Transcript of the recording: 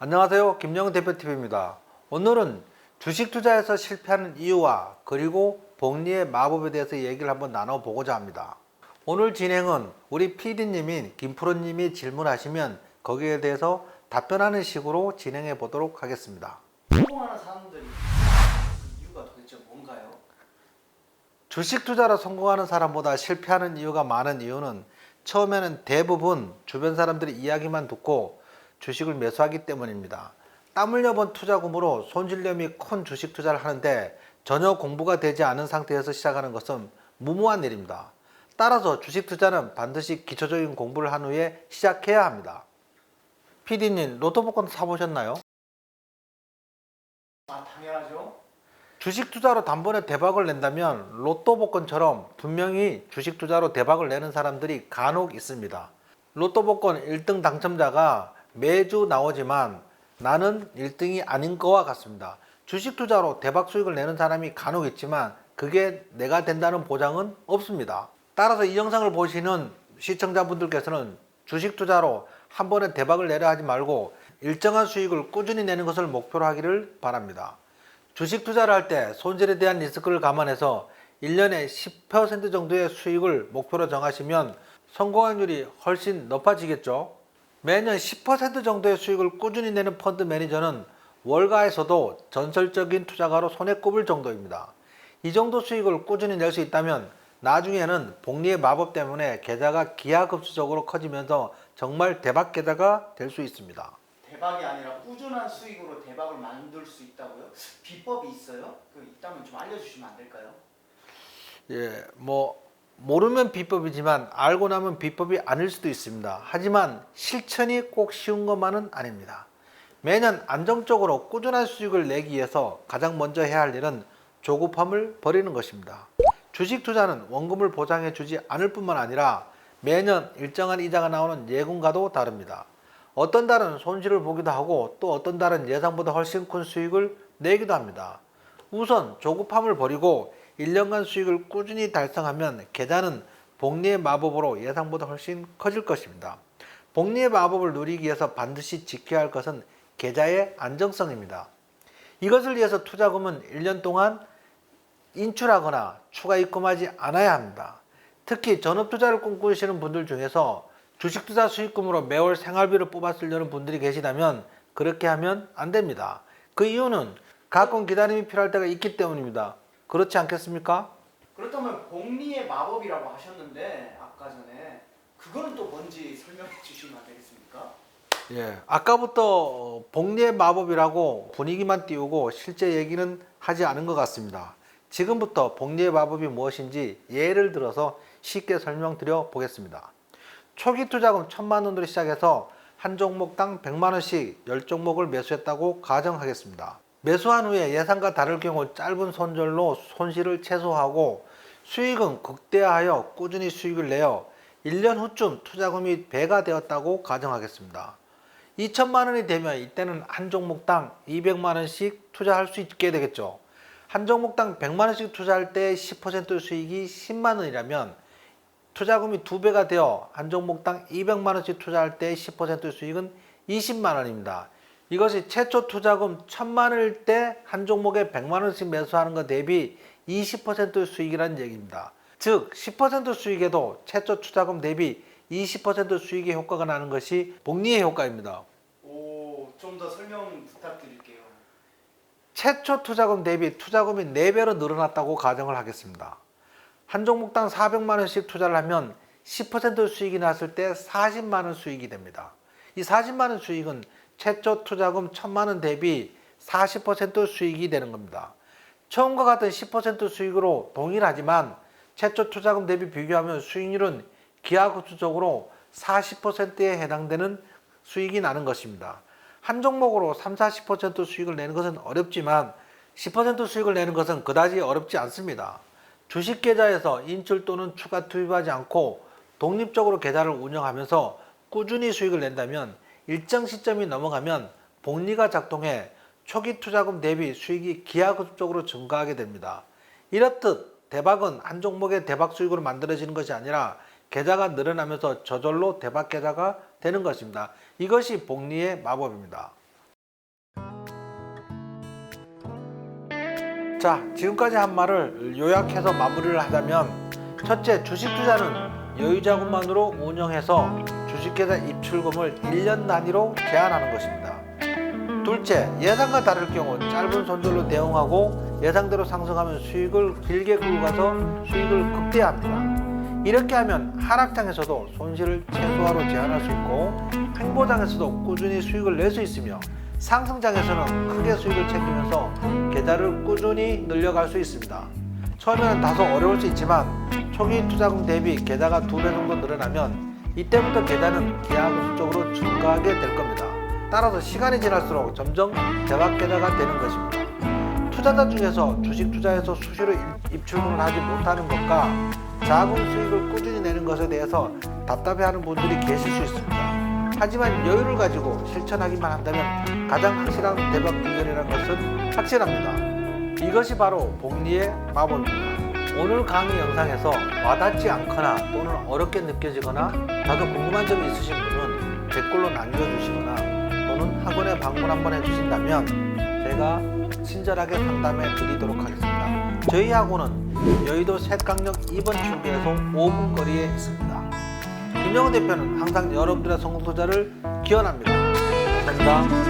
안녕하세요. 김영은 대표TV입니다. 오늘은 주식 투자에서 실패하는 이유와 그리고 복리의 마법에 대해서 얘기를 한번 나눠보고자 합니다. 오늘 진행은 우리 PD님인 김프로님이 질문하시면 거기에 대해서 답변하는 식으로 진행해 보도록 하겠습니다. 성공하는 사람들이 그 이유가 도대체 뭔가요? 주식 투자로 성공하는 사람보다 실패하는 이유가 많은 이유는 처음에는 대부분 주변 사람들의 이야기만 듣고 주식을 매수하기 때문입니다. 땀 흘려 번 투자금으로 손실념이 큰 주식 투자를 하는데 전혀 공부가 되지 않은 상태에서 시작하는 것은 무모한 일입니다. 따라서 주식 투자는 반드시 기초적인 공부를 한 후에 시작해야 합니다. PD님, 로또 복권 사보셨나요? 아 당연하죠. 주식 투자로 단번에 대박을 낸다면 로또 복권처럼 분명히 주식 투자로 대박을 내는 사람들이 간혹 있습니다. 로또 복권 1등 당첨자가 매주 나오지만 나는 1등이 아닌 거와 같습니다. 주식 투자로 대박 수익을 내는 사람이 간혹 있지만 그게 내가 된다는 보장은 없습니다. 따라서 이 영상을 보시는 시청자분들께서는 주식 투자로 한 번에 대박을 내려 하지 말고 일정한 수익을 꾸준히 내는 것을 목표로 하기를 바랍니다. 주식 투자를 할 때 손실에 대한 리스크를 감안해서 1년에 10% 정도의 수익을 목표로 정하시면 성공 확률이 훨씬 높아지겠죠. 매년 10% 정도의 수익을 꾸준히 내는 펀드 매니저는 월가에서도 전설적인 투자가로 손에 꼽을 정도입니다. 이 정도 수익을 꾸준히 낼 수 있다면 나중에는 복리의 마법 때문에 계좌가 기하급수적으로 커지면서 정말 대박 계좌가 될 수 있습니다. 대박이 아니라 꾸준한 수익으로 대박을 만들 수 있다고요? 비법이 있어요? 그 있다면 좀 알려주시면 안 될까요? 예, 뭐 모르면 비법이지만 알고 나면 비법이 아닐 수도 있습니다. 하지만 실천이 꼭 쉬운 것만은 아닙니다. 매년 안정적으로 꾸준한 수익을 내기 위해서 가장 먼저 해야 할 일은 조급함을 버리는 것입니다. 주식 투자는 원금을 보장해 주지 않을 뿐만 아니라 매년 일정한 이자가 나오는 예금과도 다릅니다. 어떤 달은 손실을 보기도 하고 또 어떤 달은 예상보다 훨씬 큰 수익을 내기도 합니다. 우선 조급함을 버리고 1년간 수익을 꾸준히 달성하면 계좌는 복리의 마법으로 예상보다 훨씬 커질 것입니다. 복리의 마법을 누리기 위해서 반드시 지켜야 할 것은 계좌의 안정성입니다. 이것을 위해서 투자금은 1년 동안 인출하거나 추가 입금하지 않아야 합니다. 특히 전업 투자를 꿈꾸시는 분들 중에서 주식 투자 수익금으로 매월 생활비를 뽑아 쓰려는 분들이 계시다면 그렇게 하면 안 됩니다. 그 이유는 가끔 기다림이 필요할 때가 있기 때문입니다. 그렇지 않겠습니까? 그렇다면 복리의 마법이라고 하셨는데 아까 전에 그거는 또 뭔지 설명해 주시면 안 되겠습니까? 예, 아까부터 복리의 마법이라고 분위기만 띄우고 실제 얘기는 하지 않은 것 같습니다. 지금부터 복리의 마법이 무엇인지 예를 들어서 쉽게 설명드려 보겠습니다. 초기 투자금 천만 원으로 시작해서 한 종목당 100만 원씩 10종목을 매수했다고 가정하겠습니다. 매수한 후에 예상과 다를 경우 짧은 손절로 손실을 최소화하고 수익은 극대화하여 꾸준히 수익을 내어 1년 후쯤 투자금이 배가 되었다고 가정하겠습니다. 2천만 원이 되면 이때는 한 종목당 200만 원씩 투자할 수 있게 되겠죠. 한 종목당 100만 원씩 투자할 때 10% 수익이 10만 원이라면 투자금이 두 배가 되어 한 종목당 200만 원씩 투자할 때 10% 수익은 20만 원입니다. 이것이 최초 투자금 1000만 원일 때 한 종목에 100만 원씩 매수하는 것 대비 20% 수익이라는 얘기입니다. 즉 10% 수익에도 최초 투자금 대비 20% 수익의 효과가 나는 것이 복리의 효과입니다. 오, 좀 더 설명 부탁드릴게요. 최초 투자금 대비 투자금이 4배로 늘어났다고 가정을 하겠습니다. 한 종목당 400만 원씩 투자를 하면 10% 수익이 났을 때 40만 원 수익이 됩니다. 이 40만 원 수익은 최초 투자금 1000만 원 대비 40% 수익이 되는 겁니다. 처음과 같은 10% 수익으로 동일하지만 최초 투자금 대비 비교하면 수익률은 기하급수적으로 40%에 해당되는 수익이 나는 것입니다. 한 종목으로 3, 40% 수익을 내는 것은 어렵지만 10% 수익을 내는 것은 그다지 어렵지 않습니다. 주식 계좌에서 인출 또는 추가 투입하지 않고 독립적으로 계좌를 운영하면서 꾸준히 수익을 낸다면 일정 시점이 넘어가면 복리가 작동해 초기 투자금 대비 수익이 기하급적으로 증가하게 됩니다. 이렇듯 대박은 한 종목의 대박 수익으로 만들어지는 것이 아니라 계좌가 늘어나면서 저절로 대박 계좌가 되는 것입니다. 이것이 복리의 마법입니다. 자, 지금까지 한 말을 요약해서 마무리를 하자면 첫째, 주식 투자는 여유 자금만으로 운영해서 주식회사 입출금을 1년 단위로 제한하는 것입니다. 둘째, 예상과 다를 경우 짧은 손절로 대응하고 예상대로 상승하면 수익을 길게 끌고 가서 수익을 극대화합니다. 이렇게 하면 하락장에서도 손실을 최소화로 제한할 수 있고 횡보장에서도 꾸준히 수익을 낼 수 있으며 상승장에서는 크게 수익을 챙기면서 계좌를 꾸준히 늘려갈 수 있습니다. 처음에는 다소 어려울 수 있지만 초기 투자금 대비 계좌가 두 배 정도 늘어나면 이때부터 계좌는 기하급수적으로 증가하게 될 겁니다. 따라서 시간이 지날수록 점점 대박 계좌가 되는 것입니다. 투자자 중에서 주식 투자에서 수시로 입- 입출금을 하지 못하는 것과 자금 수익을 꾸준히 내는 것에 대해서 답답해하는 분들이 계실 수 있습니다. 하지만 여유를 가지고 실천하기만 한다면 가장 확실한 대박 비결이라는 것은 확실합니다. 이것이 바로 복리의 마법입니다. 오늘 강의 영상에서 와닿지 않거나 또는 어렵게 느껴지거나 다소 궁금한 점이 있으신 분은 댓글로 남겨주시거나 또는 학원에 방문 한번 해주신다면 제가 친절하게 상담해 드리도록 하겠습니다. 저희 학원은 여의도 색강역 2번 출구에서 5분 거리에 있습니다. 김영호 대표는 항상 여러분들의 성공 투자를 기원합니다. 감사합니다.